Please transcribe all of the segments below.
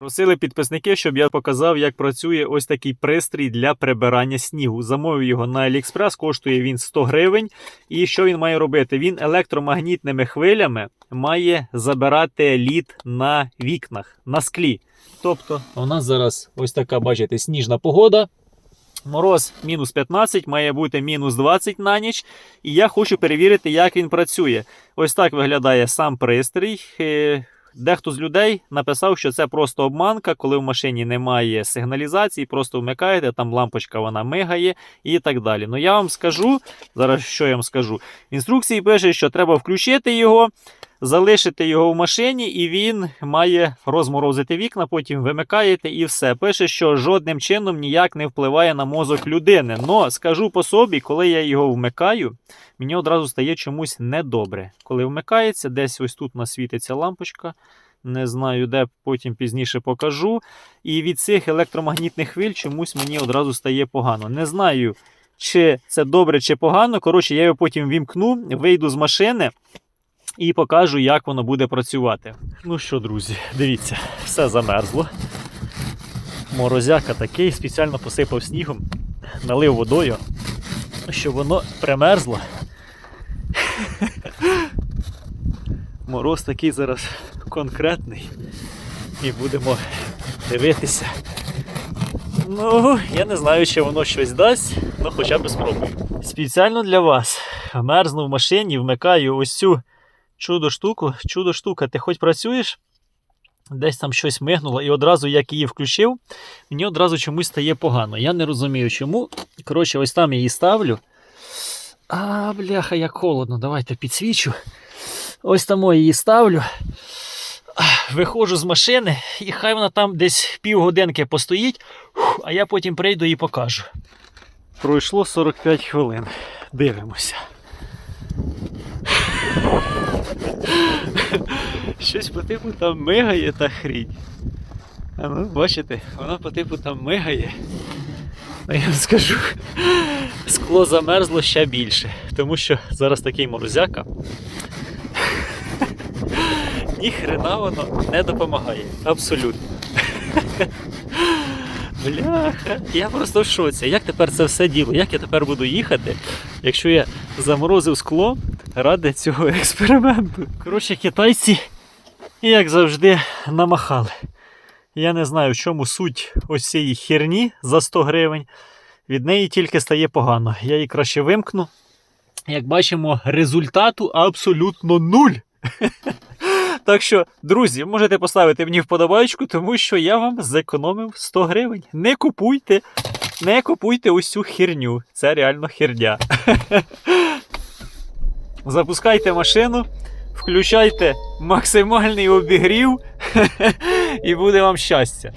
Просили підписники, щоб я показав, як працює ось такий пристрій для прибирання снігу. Замовив його на AliExpress, коштує він 100 гривень. І що він має робити? Він електромагнітними хвилями має забирати лід на вікнах, на склі. Тобто, у нас зараз ось така, бачите, сніжна погода. Мороз мінус 15, має бути мінус 20 на ніч. І я хочу перевірити, як він працює. Ось так виглядає сам пристрій. Дехто з людей написав, що це просто обманка, коли в машині немає сигналізації, просто вмикаєте, там лампочка вона мигає і так далі. Ну я вам скажу, зараз що я вам скажу. В інструкції пише, що треба включити його, залишити його в машині, і він має розморозити вікна, потім вимикаєте і все. Пише, що жодним чином ніяк не впливає на мозок людини. Но скажу по собі, коли я його вмикаю, мені одразу стає чомусь недобре. Коли вмикається, десь ось тут насвітиться лампочка. Не знаю, де потім пізніше покажу. І від цих електромагнітних хвиль чомусь мені одразу стає погано. Не знаю, чи це добре, чи погано. Коротше, я його потім вімкну, вийду з машини і покажу, як воно буде працювати. Ну що, друзі, дивіться, все замерзло. Морозяка такий, спеціально посипав снігом, налив водою, щоб воно примерзло. Мороз такий зараз конкретний. І будемо дивитися. Ну, я не знаю, чи воно щось дасть, але хоча б спробую. Спеціально для вас мерзну в машині, вмикаю ось цю чудо штуку. Чудо штука, ти хоч працюєш? Десь там щось мигнуло, і одразу, як її включив, мені одразу чомусь стає погано. Я не розумію чому. Коротше, ось там я її ставлю. А, бляха, як холодно. Давайте підсвічу. Ось там я її ставлю. Виходжу з машини, і хай вона там десь півгодинки постоїть, а я потім прийду і покажу. Пройшло 45 хвилин. Дивимося. Щось по типу там мигає та хрінь. Ну, бачите, вона по типу там мигає. А я вам скажу, скло замерзло ще більше, тому що зараз такий морозяка. Ні хрена воно не допомагає. Абсолютно. Бляха, я просто в шоці. Як тепер це все діло? Як я тепер буду їхати, якщо я заморозив скло ради цього експерименту? Коротше, китайці, як завжди, намахали. Я не знаю, в чому суть ось цієї херні за 100 гривень. Від неї тільки стає погано. Я її краще вимкну. Як бачимо, результату абсолютно нуль. Так що, друзі, можете поставити мені вподобайку, тому що я вам зекономив 100 гривень. Не купуйте, не купуйте цю херню. Це реально херня. Запускайте машину, включайте максимальний обігрів і буде вам щастя.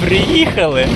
Приїхали.